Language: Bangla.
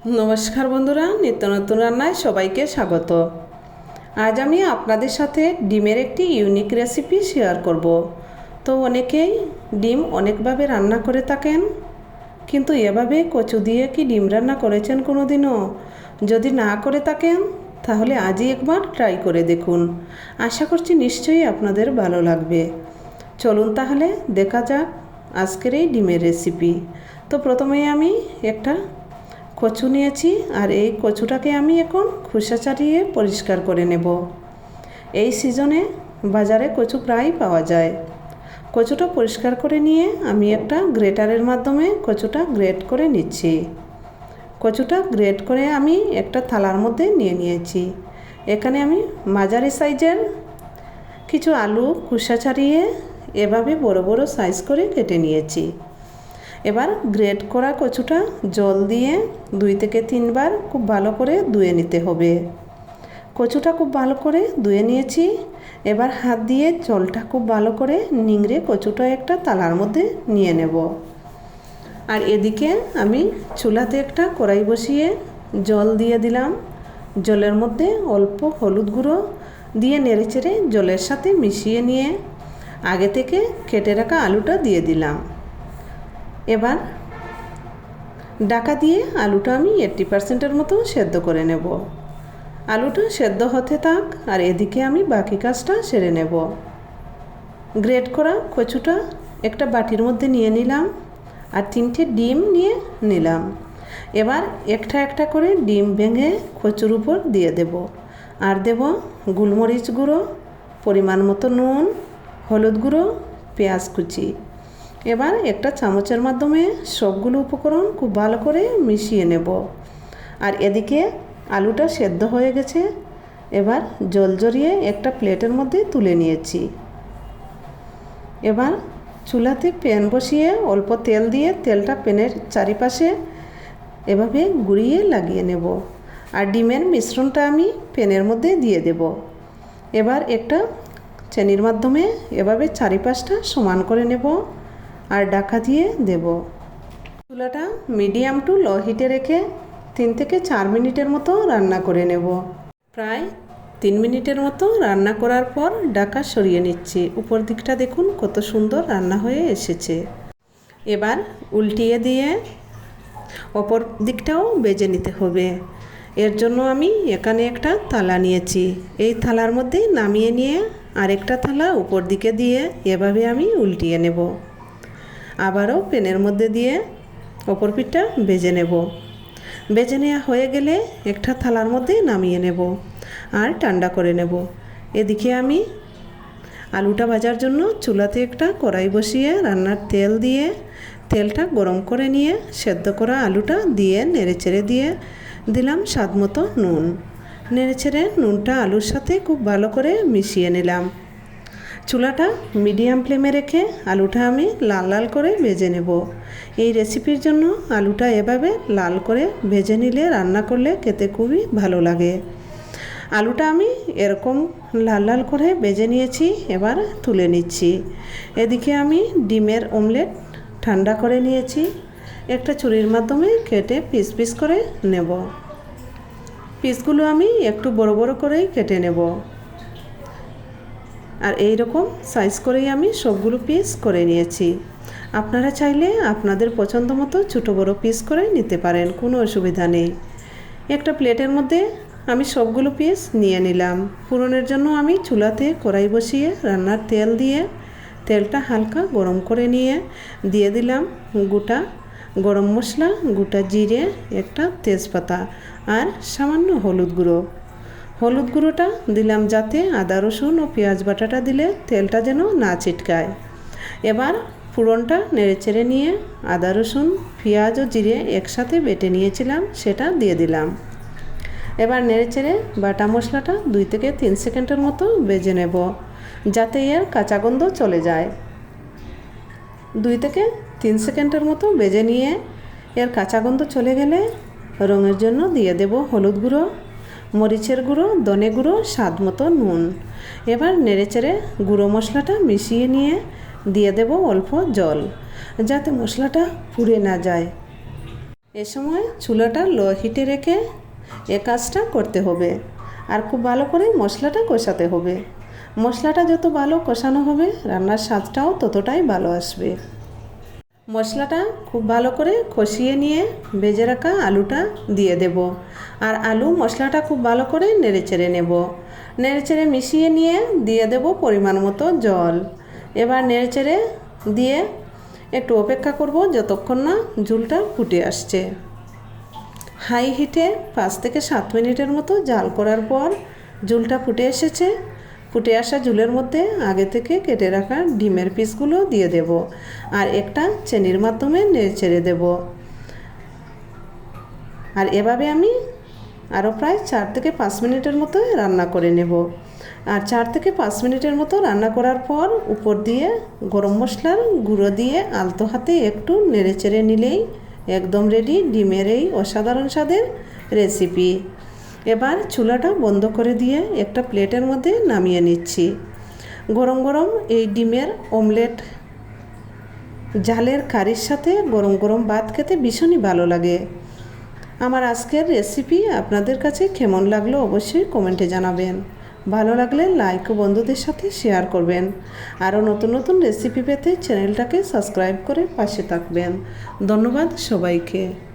নমস্কার বন্ধুরা, নিত্য নতুন রান্নায় সবাইকে স্বাগত। আজ আমি আপনাদের সাথে ডিমের একটি ইউনিক রেসিপি শেয়ার করব। তো অনেকেই ডিম অনেকভাবে রান্না করে থাকেন, কিন্তু এভাবে কচু দিয়ে কি ডিম রান্না করেছেন কোনো দিনও যদি না করে থাকেন, তাহলে আজই একবার ট্রাই করে দেখুন। আশা করছি নিশ্চয়ই আপনাদের ভালো লাগবে। চলুন তাহলে দেখা যাক আজকের এই ডিমের রেসিপি তো প্রথমেই আমি একটা কচু নিয়েছি আর এই কচুটাকে আমি এখন খোসা ছাড়িয়ে পরিষ্কার করে নেব। এই সিজনে বাজারে কচু প্রায় পাওয়া যায়। কচুটা পরিষ্কার করে নিয়ে আমি একটা গ্রেটারের মাধ্যমে কচুটা গ্রেট করে নিচ্ছি। কচুটা গ্রেট করে আমি একটা থালার মধ্যে নিয়ে নিয়েছি। এখানে আমি মাঝারি সাইজের কিছু আলু খোসা ছাড়িয়ে এভাবে বড় বড় সাইজ করে কেটে নিয়েছি। এবার গ্রেট করা কচুটা জল দিয়ে দুই থেকে তিনবার খুব ভালো করে ধুয়ে নিতে হবে। কচুটা খুব ভালো করে ধুয়ে নিয়েছি। এবার হাত দিয়ে জলটা খুব ভালো করে নিংড়ে কচুটা একটা তালার মধ্যে নিয়ে নেব। আর এদিকে আমি চুলাতে একটা কড়াই বসিয়ে জল দিয়ে দিলাম। জলের মধ্যে অল্প হলুদ গুঁড়ো দিয়ে নেড়েচেড়ে জলের সাথে মিশিয়ে নিয়ে আগে থেকে কেটে রাখা আলুটা দিয়ে দিলাম। এবার ডাকা দিয়ে আলুটা আমি এইট্টি পার্সেন্টের মতো সেদ্ধ করে নেব। আলুটা সেদ্ধ হতে থাক আর এদিকে আমি বাকি কাজটা সেরে নেব। গ্রেট করা কচুটা একটা বাটির মধ্যে নিয়ে নিলাম আর তিনটে ডিম নিয়ে নিলাম। এবার একটা একটা করে ডিম ভেঙে কচুর উপর দিয়ে দেব। আর দেব গোলমরিচ গুঁড়ো, পরিমাণ মতো নুন, হলুদ গুঁড়ো, পেঁয়াজ কুচি। এবার একটা চামচের মাধ্যমে সবগুলো উপকরণ খুব ভালো করে মিশিয়ে নেব। আর এদিকে আলুটা সেদ্ধ হয়ে গেছে। এবার জল জড়িয়ে একটা প্লেটের মধ্যে তুলে নিয়েছি। এবার চুলাতে প্যান বসিয়ে অল্প তেল দিয়ে তেলটা প্যানের চারিপাশে এভাবে গুঁড়িয়ে লাগিয়ে নেব। আর ডিমের মিশ্রণটা আমি প্যানের মধ্যে দিয়ে দেব। এবার একটা চেনির মাধ্যমে এভাবে চারিপাশটা সমান করে নেব। আর ডাকা দিয়ে দেব। চুলাটা মিডিয়াম টু লো হিটে রেখে তিন থেকে চার মিনিটের মতো রান্না করে নেব। প্রায় তিন মিনিটের মতো রান্না করার পর ডাকা সরিয়ে নিচ্ছি। উপর দিকটা দেখুন কত সুন্দর রান্না হয়ে এসেছে। এবার উল্টিয়ে দিয়ে অপর দিকটাও বেজে নিতে হবে। এর জন্য আমি এখানে একটা থালা নিয়েছি। এই থালার মধ্যে নামিয়ে নিয়ে আরেকটা থালা উপর দিকে দিয়ে এভাবে আমি উল্টিয়ে নেব। আবারও প্যানের মধ্যে দিয়ে অপর পিঠটা ভেজে নেব। ভেজে নেওয়া হয়ে গেলে একটা থালার মধ্যে নামিয়ে নেব আর ঠান্ডা করে নেব। এদিকে আমি আলুটা ভাজার জন্য চুলাতে একটা কড়াই বসিয়ে রান্নার তেল দিয়ে তেলটা গরম করে নিয়ে সেদ্ধ করা আলুটা দিয়ে নেড়েচেড়ে দিয়ে দিলাম স্বাদ মতো নুন। নেড়েচেড়ে নুনটা আলুর সাথে খুব ভালো করে মিশিয়ে নিলাম। চুলাটা মিডিয়াম ফ্লেমে রেখে আলুটা আমি লাল লাল করে ভেজে নেব। এই রেসিপির জন্য আলুটা এভাবে লাল করে ভেজে নিলে রান্না করলে খেতে খুবই ভালো লাগে। আলুটা আমি এরকম লাল লাল করে ভেজে নিয়েছি, এবার তুলে নিচ্ছি। এদিকে আমি ডিমের অমলেট ঠান্ডা করে নিয়েছি। একটা ছুরির মাধ্যমে কেটে পিস পিস করে নেব। পিসগুলো আমি একটু বড় বড় করেই কেটে নেব। আর এই রকম সাইজ করেই আমি সবগুলো পিস করে নিয়েছি। আপনারা চাইলে আপনাদের পছন্দ মতো ছোটো বড়ো পিস করে নিতে পারেন, কোনো অসুবিধা নেই। একটা প্লেটের মধ্যে আমি সবগুলো পিস নিয়ে নিলাম। পুরনের জন্য আমি চুলাতে কড়াই বসিয়ে রান্নার তেল দিয়ে তেলটা হালকা গরম করে নিয়ে দিয়ে দিলাম গোটা গরম মশলা, গোটা জিরে, একটা তেজপাতা আর সামান্য হলুদ গুঁড়ো। হলুদ গুঁড়োটা দিলাম যাতে আদা, রসুন ও পেঁয়াজ বাটাটা দিলে তেলটা যেন না ছিটকায়। এবার ফুরনটা নেড়েচেড়ে নিয়ে আদা, রসুন, পেঁয়াজ ও জিরে একসাথে বেটে নিয়েছিলাম, সেটা দিয়ে দিলাম। এবার নেড়ে নেড়েচেড়ে বাটা মশলাটা দুই থেকে তিন সেকেন্ডের মতো বেজে নেব, যাতে এর কাঁচা গন্ধ চলে যায়। দুই থেকে তিন সেকেন্ডের মতো বেজে নিয়ে এর কাঁচা গন্ধ চলে গেলে রঙের জন্য দিয়ে দেব হলুদ গুঁড়ো। মরিচের গুঁড়ো দনে গুঁড়ো, স্বাদ মতো নুন। এবার নেড়েচেড়ে গুঁড়ো মশলাটা মিশিয়ে নিয়ে দিয়ে দেব অল্প জল, যাতে মশলাটা পুড়ে না যায়। এ সময় চুলাটা লো হিটে রেখে এ কাজটা করতে হবে, আর খুব ভালো করে মশলাটা কষাতে হবে। মশলাটা যত ভালো কষানো হবে, রান্নার স্বাদটাও ততটাই ভালো আসবে। মশলাটা খুব ভালো করে কষিয়ে নিয়ে ভেজে রাখা আলুটা দিয়ে দেব। আর আলু মশলাটা খুব ভালো করে নেড়েচেড়ে নেব। নেড়েচেড়ে মিশিয়ে নিয়ে দিয়ে দেব পরিমাণ মতো জল। এবার নেড়েচেড়ে দিয়ে একটু অপেক্ষা করব যতক্ষণ না ঝুলটা ফুটে আসছে। হাই হিটে পাঁচ থেকে সাত মিনিটের মতো জাল করার পর ঝুলটা ফুটে এসেছে। ফুটে আসা ঝুলের মধ্যে আগে থেকে কেটে রাখা ডিমের পিসগুলো দিয়ে দেব আর একটা চেনির মাধ্যমে ছেড়ে দেব। আর এভাবে আমি আরও প্রায় চার থেকে পাঁচ মিনিটের মতো রান্না করে নেব। আর চার থেকে পাঁচ মিনিটের মতো রান্না করার পর উপর দিয়ে গরম মশলার গুঁড়ো দিয়ে আলতো হাতে একটু নেড়ে চেড়ে নিলেই একদম রেডি ডিমের এই অসাধারণ স্বাদের রেসিপি এবার চুলাটা বন্ধ করে দিয়ে একটা প্লেটের মধ্যে নামিয়ে নিচ্ছি। গরম গরম এই ডিমের অমলেট জালের কারির সাথে গরম গরম ভাত খেতে ভীষণই ভালো লাগে। আমার আজকের রেসিপি আপনাদের কাছে কেমন লাগল অবশ্যই কমেন্টে জানাবেন। ভালো লাগলে লাইক ও বন্ধুদের সাথে শেয়ার করবেন। আরও নতুন নতুন রেসিপি পেতে চ্যানেলটাকে সাবস্ক্রাইব করে পাশে থাকবেন। ধন্যবাদ সবাইকে।